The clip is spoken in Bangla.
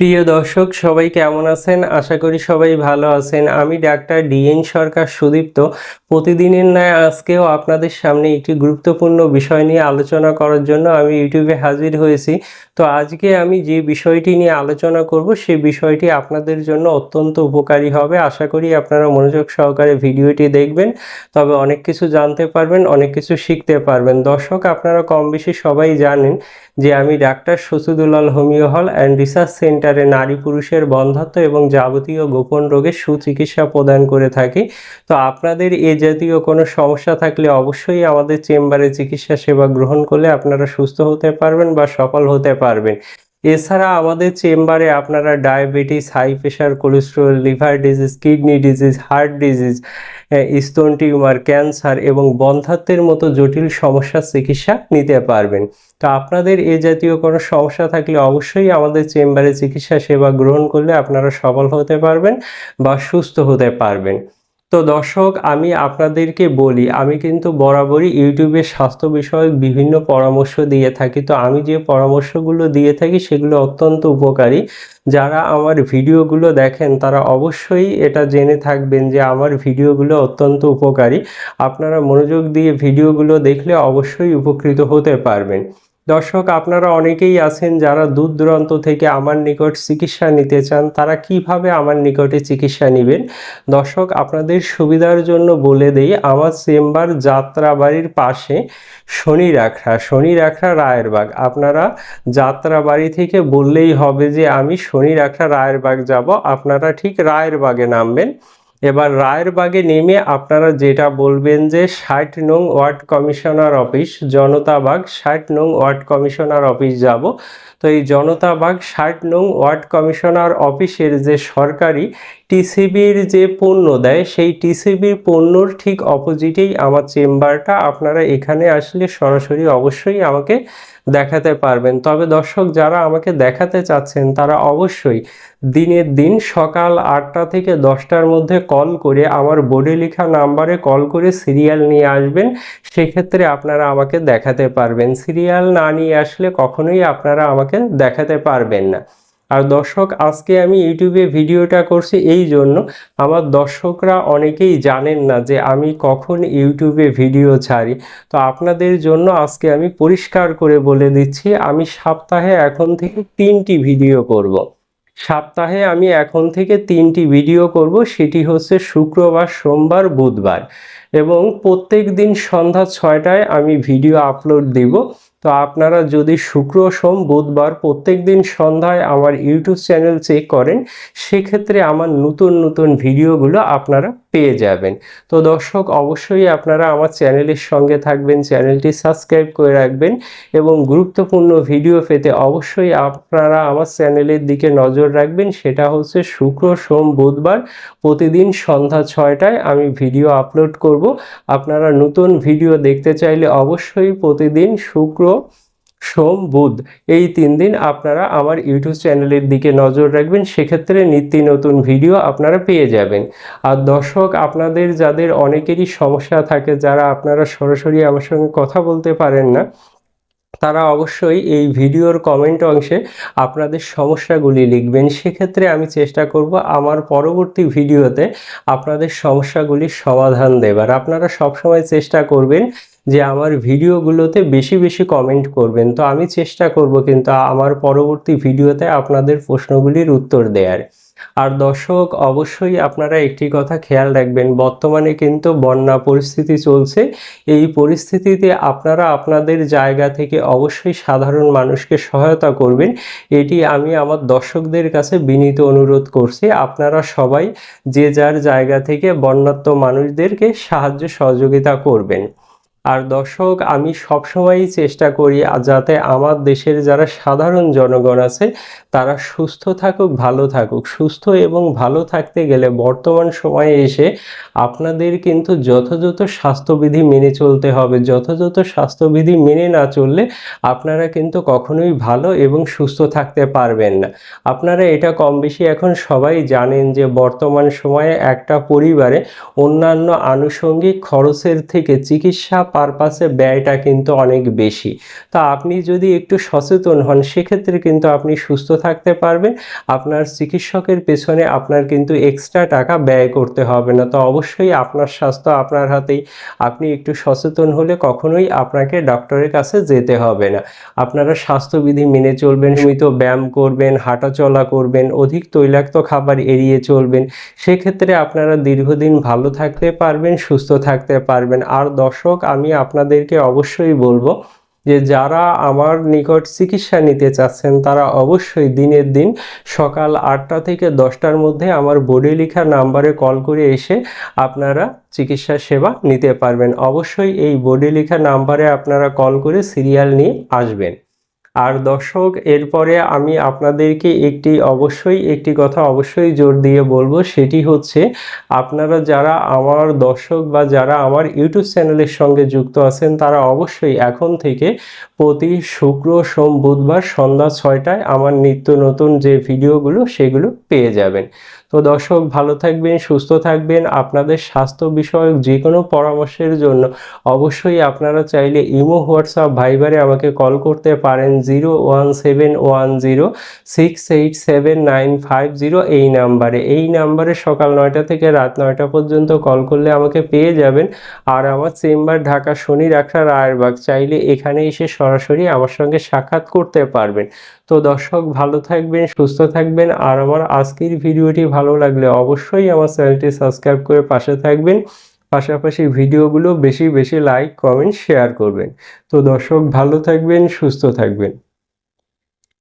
প্রিয় দর্শক, সবাই কেমন আছেন? আশা করি সবাই ভালো আছেন। আমি ডাক্তার ডিএন সরকার সুদীপ্ত। প্রতিদিনের ন্যায় আজকেও আপনাদের সামনে একটি গুরুত্বপূর্ণ বিষয় নিয়ে আলোচনা করার জন্য আমি ইউটিউবে হাজির হয়েছি। তো আজকে আমি যে বিষয়টি নিয়ে আলোচনা করব সেই বিষয়টি আপনাদের জন্য অত্যন্ত উপকারী হবে। আশা করি আপনারা মনোযোগ সহকারে ভিডিওটি দেখবেন। তবে অনেক কিছু জানতে পারবেন, অনেক কিছু শিখতে পারবেন। দর্শক, আপনারা কম বেশি সবাই জানেন যে আমি doctor Shasudulal homeo hall and research সেন্টারে নারী পুরুষের বন্ধাত্ম এবং যাবতীয় গোপন রোগের সুচিকিৎসা প্রদান করে থাকি। তো আপনাদের এ জাতীয় কোনো সমস্যা থাকলে অবশ্যই আমাদের চেম্বারে চিকিৎসা সেবা গ্রহণ করলে আপনারা সুস্থ হতে পারবেন বা সফল হতে পারবেন। এছাড়া আমাদের চেম্বারে আপনারা diabetes, high pressure, cholesterol, liver disease, kidney disease, heart disease stone tumour, cancer এবং বন্ধাত্বের মতো জটিল সমস্যার চিকিৎসা নিতে পারবেন। তো আপনাদের এ জাতীয় কোনো সমস্যা থাকলে অবশ্যই আমাদের চেম্বারে চিকিৎসা সেবা গ্রহণ করলে আপনারা সফল হতে পারবেন বা সুস্থ হতে পারবেন। তো দর্শক, আমি আপনাদেরকে বলি, আমি কিন্তু বরাবরই ইউটিউবে স্বাস্থ্য বিষয়ক বিভিন্ন পরামর্শ দিয়ে থাকি। তো আমি যে পরামর্শগুলো দিয়ে থাকি, সেগুলো অত্যন্ত উপকারী। যারা আমার ভিডিওগুলো দেখেন, তারা অবশ্যই এটা জেনে থাকবেন যে আমার ভিডিওগুলো অত্যন্ত উপকারী। আপনারা মনোযোগ দিয়ে ভিডিওগুলো দেখলে অবশ্যই উপকৃত হতে পারবেন। দর্শক, আপনারা অনেকেই আছেন যারা দূর দূরান্ত থেকে আমার নিকট চিকিৎসা নিতে চান। তারা কীভাবে আমার নিকটে চিকিৎসা নেবেন? দর্শক, আপনাদের সুবিধার জন্য বলে দেই, আমার চেম্বার যাত্রাবাড়ির পাশে শনি রাখরা শনি রাখরা রায়েরবাগ। আপনারা যাত্রাবাড়ি থেকে বললেই হবে যে, আমি শনি রাখরা রায়েরবাগ যাব। আপনারা ঠিক রায়েরবাগে নামবেন। এবার রায়েরবাগে নেমে আপনারা যেটা বলবেন যে ষাট নং ওয়ার্ড কমিশনার অফিস জনতাবাগ ষাট নং ওয়ার্ড কমিশনার অফিস যাব। তো এই জনতাবাগ ষাট নং ওয়ার্ড কমিশনার অফিসের যে সরকারি টিসিবির যে পণ্য দেয়, সেই টিসিবির পণ্যর ঠিক অপোজিটেই আমার চেম্বারটা। আপনারা এখানে আসলে সরাসরি অবশ্যই আমাকে দেখাতে পারবেন। তবে দর্শক, যারা আমাকে দেখাতে চাচ্ছেন, তারা অবশ্যই দিনের দিন সকাল আটটা থেকে দশটার মধ্যে কল করে আমার বোর্ডে লেখা নাম্বারে কল করে সিরিয়াল নিয়ে আসবেন। সেক্ষেত্রে আপনারা আমাকে দেখাতে পারবেন। সিরিয়াল না নিয়ে আসলে কখনোই আপনারা আমাকে দেখাতে পারবেন না। আর দর্শক, আজকে আমি ইউটিউবে ভিডিওটা করছি এই জন্য। আমার দর্শকরা অনেকেই জানেন না যে আমি কখন ইউটিউবে ভিডিও ছাড়ি। তো আপনাদের জন্য আজকে আমি পরিষ্কার করে বলে দিচ্ছি, আমি সপ্তাহে এখন থেকে তিনটি ভিডিও করব। সপ্তাহে আমি এখন থেকে তিনটি ভিডিও করব, সেটি হচ্ছে শুক্রবার, সোমবার, বুধবার। এবং প্রত্যেক দিন সন্ধ্যা ছয়টায় আমি ভিডিও আপলোড দিব। তো আপনারা যদি শুক্র সোম বুধবার প্রত্যেক দিন সন্ধ্যায় আমার ইউটিউব চ্যানেল চেক করেন, সেক্ষেত্রে আমার নতুন নতুন ভিডিওগুলো আপনারা পেয়ে যাবেন। তো দর্শক, অবশ্যই আপনারা আমার চ্যানেলের সঙ্গে থাকবেন, চ্যানেলটি সাবস্ক্রাইব করে রাখবেন এবং গুরুত্বপূর্ণ ভিডিও পেতে অবশ্যই আপনারা আমার চ্যানেলের দিকে নজর রাখবেন। সেটা হচ্ছে শুক্র, সোম, বুধবার প্রতিদিন সন্ধ্যা ছয়টায় আমি ভিডিও আপলোড করব। আপনারা নতুন ভিডিও দেখতে চাইলে অবশ্যই প্রতিদিন শুক্র সোম, বুধ। এই তিন দিন আপনারা আমার ইউটিউব চ্যানেলের দিকে নজর রাখবেন, সেক্ষেত্রে নিত্য নতুন ভিডিও আপনারা পেয়ে যাবেন। আর দর্শক, আপনাদের যাদের অনেকেরই সমস্যা থাকে, যারা আপনারা সরাসরি আমার সঙ্গে কথা বলতে পারেন না, তারা অবশ্যই এই ভিডিওর কমেন্ট অংশে আপনাদের সমস্যাগুলি লিখবেন। সেক্ষেত্রে আমি চেষ্টা করব আমার পরবর্তী ভিডিওতে আপনাদের সমস্যাগুলির সমাধান দেবার। আপনারা সবসময় চেষ্টা করবেন যে আমার ভিডিওগুলোতে বেশি বেশি কমেন্ট করবেন। তো আমি চেষ্টা করব কিন্তু আমার পরবর্তী ভিডিওতে আপনাদের প্রশ্নগুলির উত্তর দেওয়ার আর দর্শক, অবশ্যই আপনারা একটি কথা খেয়াল রাখবেন, বর্তমানে কিন্তু বন্যা পরিস্থিতি চলছে। এই পরিস্থিতিতে আপনারা আপনাদের জায়গা থেকে অবশ্যই সাধারণ মানুষকে সহায়তা করবেন। এটি আমি আমার দর্শকদের কাছে বিনীত অনুরোধ করছি। আপনারা সবাই যে যার জায়গা থেকে বন্যাত্ম মানুষদেরকে সাহায্য সহযোগিতা করবেন। আর দর্শক, আমি সবসময়ই চেষ্টা করি যাতে আমার দেশের যারা সাধারণ জনগণ আছে, তারা সুস্থ থাকুক, ভালো থাকুক। সুস্থ এবং ভালো থাকতে গেলে বর্তমান সময়ে এসে আপনাদের কিন্তু যথাযথ স্বাস্থ্যবিধি মেনে চলতে হবে। যথাযথ স্বাস্থ্যবিধি মেনে না চললে আপনারা কিন্তু কখনোই ভালো এবং সুস্থ থাকতে পারবেন না। আপনারা এটা কম বেশি এখন সবাই জানেন যে, বর্তমান সময়ে একটা পরিবারে অন্যান্য আনুষঙ্গিক খরচের থেকে চিকিৎসা পারপাসে ব্যয়টা কিন্তু অনেক বেশি। তা আপনি যদি একটু সচেতন হন, সেক্ষেত্রে কিন্তু আপনি সুস্থ থাকতে পারবেন। আপনার চিকিৎসকের পেছনে আপনার কিন্তু এক্সট্রা টাকা ব্যয় করতে হবে না। তো অবশ্যই আপনার স্বাস্থ্য আপনার হাতেই। আপনি একটু সচেতন হলে কখনোই আপনাকে ডক্টরের কাছে যেতে হবে না। আপনারা স্বাস্থ্যবিধি মেনে চলবেন, নিয়মিত ব্যায়াম করবেন, হাঁটাচলা করবেন, অধিক তৈলাক্ত খাবার এড়িয়ে চলবেন। সেক্ষেত্রে আপনারা দীর্ঘদিন ভালো থাকতে পারবেন, সুস্থ থাকতে পারবেন। আর দর্শক, আমি আপনাদেরকে অবশ্যই বলব যে যারা আমার নিকট চিকিৎসা নিতে চাচ্ছেন, তারা অবশ্যই দিনের দিন সকাল আটটা থেকে দশটার মধ্যে আমার বডি লিখা নাম্বারে কল করে এসে আপনারা চিকিৎসা সেবা নিতে পারবেন। অবশ্যই এই বডি লিখা নাম্বারে আপনারা কল করে সিরিয়াল নিয়ে আসবেন। আর দর্শক, এরপরে আমি আপনাদেরকে একটি অবশ্যই, একটি কথা অবশ্যই জোর দিয়ে বলব, সেটি হচ্ছে আপনারা যারা আমার দর্শক বা যারা আমার ইউটিউব চ্যানেলের সঙ্গে যুক্ত আছেন, তারা অবশ্যই এখন থেকে প্রতি শুক্র, সোম, বুধবার সন্ধ্যা ছয়টায় আমার নিত্য নতুন যে ভিডিওগুলো, সেগুলো পেয়ে যাবেন। তো দর্শক, ভালো থাকবেন, সুস্থ থাকবেন। আপনাদের স্বাস্থ্য বিষয়ক যে কোনো পরামর্শের জন্য অবশ্যই আপনারা চাইলে ইমো, হোয়াটসঅ্যাপ, ভাইবারে আমাকে কল করতে পারেন zero one seven one zero, six eight seven nine five zero এই নাম্বারে। এই নাম্বারে সকাল নয়টা থেকে রাত নয়টা পর্যন্ত কল করলে আমাকে পেয়ে যাবেন। আর আমার চেম্বার ঢাকা শনি, রাখা, রায়েরবাগ। চাইলে এখানে এসে সরাসরি আমার সঙ্গে সাক্ষাৎ করতে পারবেন। তো দর্শক, ভালো থাকবেন, সুস্থ থাকবেন। আর আমার আজকের ভিডিওটি ভালো লাগলে অবশ্যই আমার চ্যানেলটি সাবস্ক্রাইব করে পাশে থাকবেন। পাশাপাশি ভিডিওগুলো বেশি বেশি লাইক, কমেন্ট, শেয়ার করবেন। তো দর্শক, ভালো থাকবেন, সুস্থ থাকবেন।